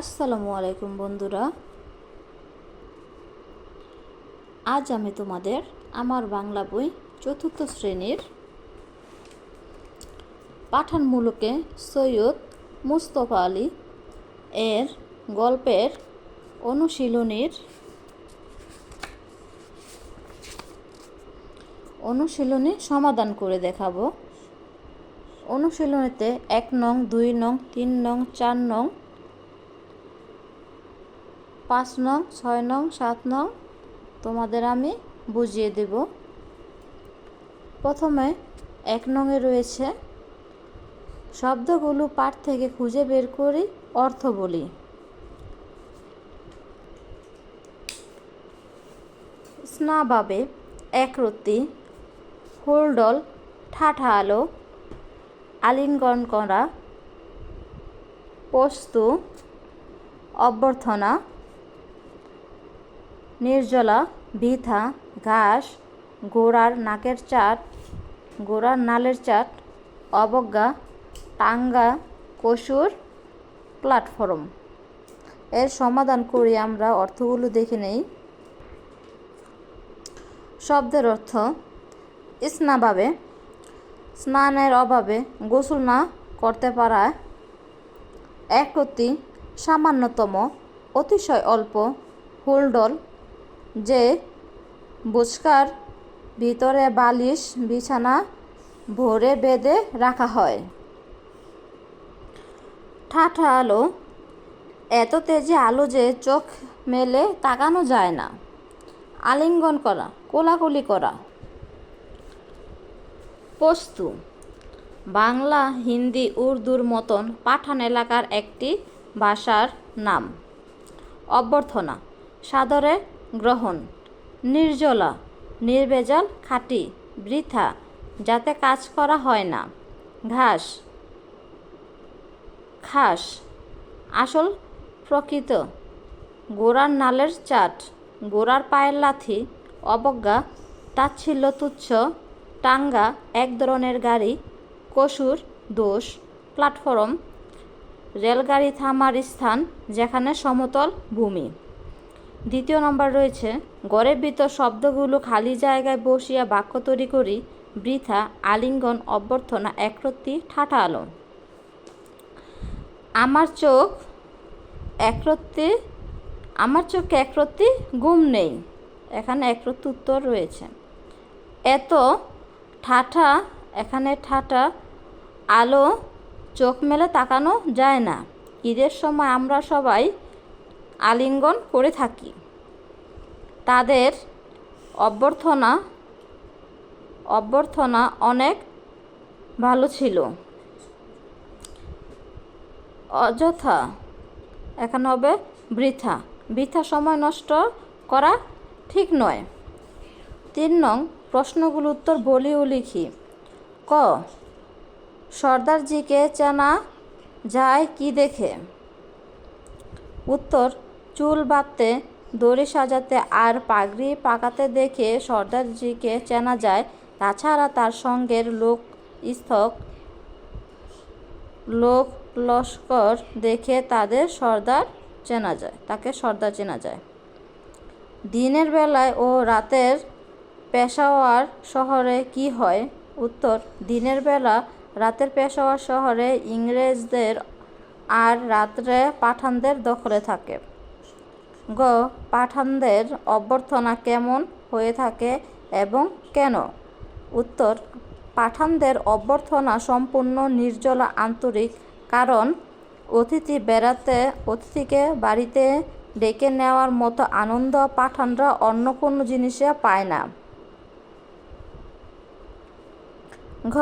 আসসালামু আলাইকুম বন্ধুরা। আজ আমি তোমাদের আমার বাংলা বই চতুর্থ শ্রেণির পাঠান মুলুকে সৈয়দ মুস্তফা আলী এর গল্পের অনুশীলনীর অনুশীলনী সমাধান করে দেখাবো। অনুশীলনীতে এক নং, দুই নং, তিন নং, চার নং পাঁচ নং, ছয় নং, সাত নং তোমাদের আমি বুঝিয়ে দেব। প্রথমে এক নংয়ে রয়েছে, শব্দগুলো পাঠ থেকে খুঁজে বের করি, অর্থ বলি। স্নাভাবে একরত্তি হোলডল, ঠাঠা আলো, আলিঙ্গন করা পোস্তু অভ্যর্থনা নির্জলা, বৃথা, ঘাস, গোড়ার নাকের চাট, গোড়ার নালের চাট, অবজ্ঞা, টাঙ্গা, কসুর প্ল্যাটফর্ম এর সমাধান করি আমরা, অর্থগুলো দেখে নেই। শব্দের অর্থ, স্নাভাবে, স্নানের অভাবে গোসল না করতে পারায় একরতি সামান্যতম, অতিশয় অল্প, হোলডল যে বুচকার ভিতরে বালিশ, বিছানা ভরে বেঁধে রাখা হয়। ঠাঠা আলো, এত তেজে আলো যে চোখ মেলে তাকানো যায় না। আলিঙ্গন করা, কোলাকুলি করা। পস্তু, বাংলা, হিন্দি, উর্দুর মতন পাঠান এলাকার একটি ভাষার নাম। অভ্যর্থনা, সাদরে গ্রহণ। নির্জলা, নির্বেজাল, খাঁটি, বৃথা, যাতে কাজ করা হয় না। ঘাস খাস আসল প্রকৃত। গোড়ার নালের চাট, গোড়ার পায়ের লাথি, অবজ্ঞা, তাচ্ছিল্য তুচ্ছ, টাঙ্গা, এক ধরনের গাড়ি, কসুর, দোষ, প্ল্যাটফর্ম, রেলগাড়ি থামার স্থান, যেখানে সমতল ভূমি। দ্বিতীয় নম্বর রয়েছে গড়ের ভিতর শব্দগুলো খালি জায়গায় বসিয়া বাক্য তৈরি করি, বৃথা, আলিঙ্গন, অভ্যর্থনা, একরত্তি ঠাঠা আলো আমার চোখ একরত্তি, আমার চোখে একরত্তি গুম নেই। এখানে একরত্তি উত্তর রয়েছে। এত ঠাঠা এখানে ঠাঠা আলো চোখ মেলে তাকানো যায় না। ঈদের সময় আমরা সবাই আলিঙ্গন করে থাকি। তাদের অভ্যর্থনা অভ্যর্থনা অনেক ভালো ছিল। অযথা এখানে হবে বৃথা। বৃথা সময় নষ্ট করা ঠিক নয়। তিন নং প্রশ্নগুলো উত্তর বলি ও লিখি। ক, সর্দারজিকে চেনা যায় কি দেখে? উত্তর চুল বাঁধতে, দড়ি সাজাতে আর পাগড়ি পাকাতে দেখে সর্দারজিকে চেনা যায়। তাছাড়া তার সঙ্গের লোক স্থক, লোক লস্কর দেখে তাদের সর্দার চেনা যায়, তাকে সর্দার চেনা যায়। দিনের বেলায় ও রাতের পেশাওয়ার শহরে কি হয়? উত্তর, দিনের বেলা রাতের পেশাওয়ার শহরে ইংরেজদের আর রাত্রে পাঠানদের দখলে থাকে। গ, পাঠানদের অভ্যর্থনা কেমন হয়ে থাকে এবং কেন? উত্তর, পাঠানদের অভ্যর্থনা সম্পূর্ণ নির্জলা আন্তরিক, কারণ অতিথি বেড়াতে, অতিথিকে বাড়িতে ডেকে নেওয়ার মতো আনন্দ পাঠানরা অন্য কোনো জিনিসে পায় না। ঘ,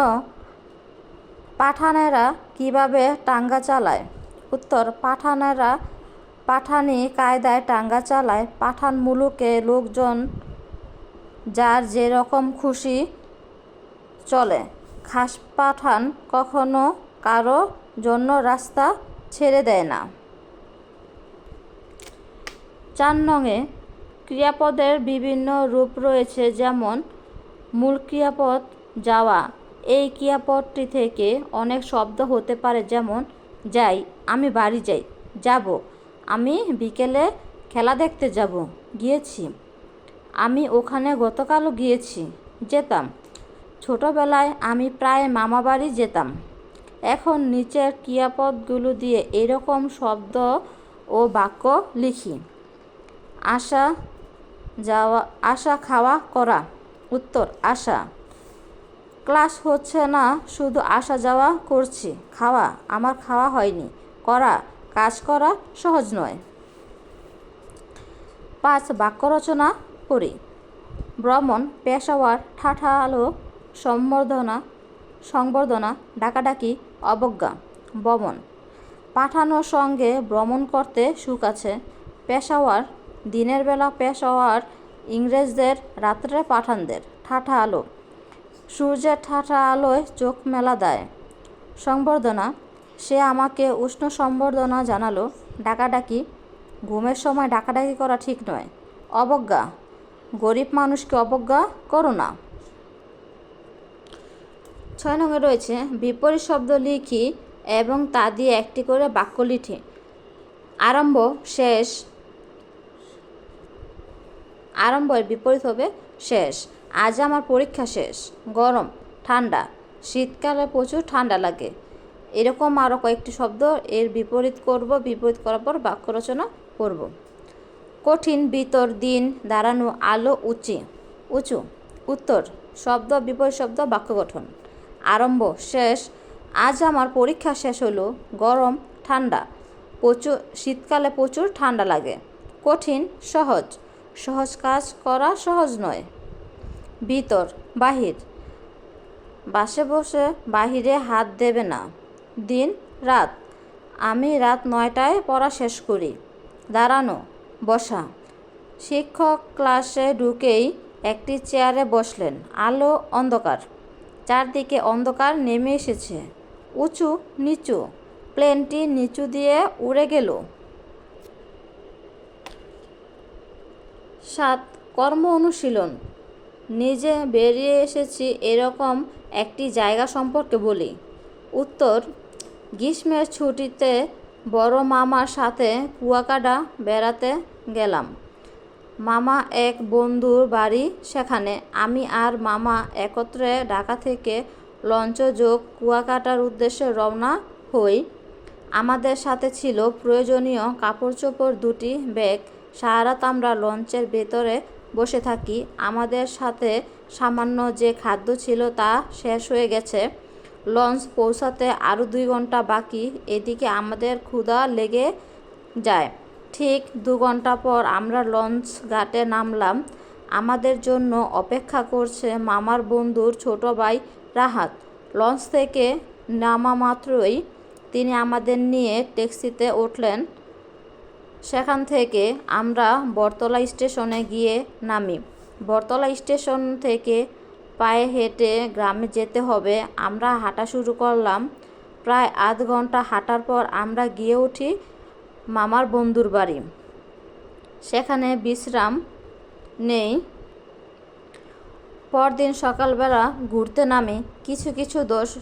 পাঠানেরা কীভাবে টাঙ্গা চালায়? উত্তর, পাঠানেরা পাঠানি কায়দায় টাঙ্গা চালায়, পাঠান মুলুকে লোকজন যার যেরকম খুশি চলে। খাস পাঠান কখনো কারও জন্য রাস্তা ছেড়ে দেয় না। চার নঙে ক্রিয়াপদের বিভিন্ন রূপ রয়েছে, যেমন মূল ক্রিয়াপদ যাওয়া। এই ক্রিয়াপদটি থেকে অনেক শব্দ হতে পারে, যেমন, যাই, আমি বাড়ি যাই, যাব। আমি বিকেলে খেলা দেখতে যাব, গিয়েছি। আমি ওখানে গতকালও গিয়েছি, যেতাম। ছোটবেলায় আমি প্রায় মামাবাড়ি যেতাম। এখন নিচের ক্রিয়াপদগুলো দিয়ে এরকম শব্দ ও বাক্য লিখি। আসা যাওয়া আসা খাওয়া করা। উত্তর আসা ক্লাস হচ্ছে না, শুধু আসা যাওয়া করছি। খাওয়া, আমার খাওয়া হয়নি। করা কাজ করা সহজ নয়। পাঁচ বাক্য রচনা করি। ভ্রমণ, পেশাওয়ার, ঠাঠালো, সম্বর্ধনা, সংবর্ধনা, ডাকাডাকি, অবজ্ঞা, বমন। পাঠানোর সঙ্গে ভ্রমণ করতে সুখ আছে। পেশাওয়ার, দিনের বেলা পেশাওয়ার, ইংরেজদের, রাত্রে পাঠানদের ঠাঠা আলো সূর্যের ঠাঠা আলোয় চোখ মেলা দেয়। সংবর্ধনা সে আমাকে উষ্ণ সম্বর্ধনা জানালো, ডাকাডাকি, ঘুমের সময় ডাকাডাকি করা ঠিক নয়। অবজ্ঞা, গরিব মানুষকে অবজ্ঞা করো না। ছয় নঙে রয়েছে, বিপরীত শব্দ লিখি এবং তা দিয়ে একটি করে বাক্য লিখি। আরম্ভ, শেষ। আরম্ভের বিপরীত হবে, শেষ। আজ আমার পরীক্ষা শেষ। গরম, ঠান্ডা। শীতকালে প্রচুর ঠান্ডা লাগে। এরকম আরও কয়েকটি শব্দ এর বিপরীত করব, বিপরীত করার পর বাক্য রচনা করব। কঠিন, বিতর, দিন, দাঁড়ানো, আলো, উঁচি। উঁচু, উত্তর, শব্দ, বিপরীত শব্দ, বাক্য গঠন। আরম্ভ, শেষ। আজ আমার পরীক্ষা শেষ হলো, গরম, ঠান্ডা। প্রচুর, শীতকালে প্রচুর ঠান্ডা লাগে। কঠিন, সহজ। সহজ কাজ করা সহজ নয়। ভিতর বাহির। বাসে বসে বাহিরে হাত দেবে না। দিন, রাত। আমি রাত নয়টায় পড়া শেষ করি। দাঁড়ানো, বসা। শিক্ষক ক্লাসে ঢুকেই একটি চেয়ারে বসলেন। আলো অন্ধকার। চারদিকে অন্ধকার নেমে এসেছে। উঁচু, নিচু। প্লেনটি নিচু দিয়ে উড়ে গেল। সাত, কর্ম অনুশীলন। নিজে বেরিয়ে এসেছি এরকম একটি জায়গা সম্পর্কে বলি। উত্তর গ্রীষ্মের ছুটিতে বড় মামার সাথে কুয়াকাটা বেড়াতে গেলাম। মামা এক বন্ধুর বাড়ি সেখানে। আমি আর মামা একত্রে ঢাকা থেকে লঞ্চযোগ কুয়াকাটার উদ্দেশ্যে রওনা হই। আমাদের সাথে ছিল প্রয়োজনীয় কাপড় চোপড় দুটি, ব্যাগ সারা রাত আমরা লঞ্চের ভেতরে বসে থাকি। আমাদের সাথে সামান্য যে খাদ্য ছিল তা শেষ হয়ে গেছে। লঞ্চ পৌঁছাতে আরও দুই ঘণ্টা বাকি, এদিকে আমাদের ক্ষুধা লেগে যায়। ঠিক দু ঘণ্টা পর আমরা লঞ্চ ঘাটে নামলাম। আমাদের জন্য অপেক্ষা করছে মামার বন্ধুর ছোট ভাই রাহাত। লঞ্চ থেকে নামা মাত্রই তিনি আমাদের নিয়ে ট্যাক্সিতে উঠলেন। সেখান থেকে আমরা বটতলা স্টেশনে গিয়ে নামি। বটতলা স্টেশন থেকে পায়ে হেঁটে গ্রামে যেতে হবে। আমরা হাঁটা শুরু করলাম। প্রায় আধ ঘণ্টা হাঁটার পর আমরা গিয়ে উঠি মামার বন্ধুর বাড়ি। সেখানে বিশ্রাম নেই। পরদিন সকালবেলা ঘুরতে নামি। কিছু কিছু দর্শ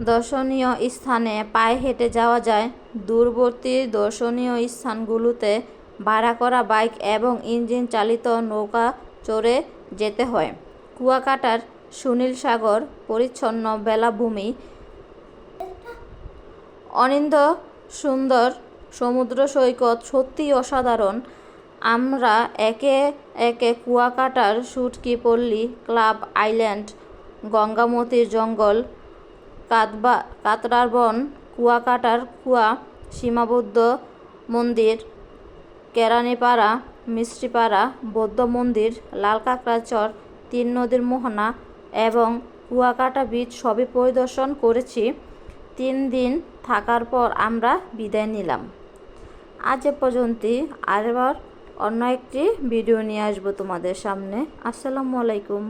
দর্শনীয় স্থানে পায়ে হেঁটে যাওয়া যায়। দূরবর্তী দর্শনীয় স্থানগুলোতে ভাড়া করা বাইক এবং ইঞ্জিন চালিত নৌকা চড়ে যেতে হয়। কুয়াকাটার সুনীল সাগর পরিচ্ছন্ন বেলাভূমি। অনিন্দ সুন্দর সমুদ্র সৈকত সত্যিই অসাধারণ। আমরা একে একে কুয়াকাটার সুটকি পল্লী, ক্লাব আইল্যান্ড, গঙ্গামতির জঙ্গল কাতবা কাতরার বন কুয়াকাটার কুয়া, সীমাবদ্ধ মন্দির, কেরানিপাড়া, মিষ্টিপাড়া, বৌদ্ধ মন্দির লালকাঁকড়া চর তিন নদীর মোহনা এবং কুয়াকাটা বীচ সবই পরিদর্শন করেছি। তিন দিন থাকার পর আমরা বিদায় নিলাম। আজ এ পর্যন্তই। আরেবার অন্য একটি ভিডিও নিয়ে আসব তোমাদের সামনে। আসসালামু আলাইকুম।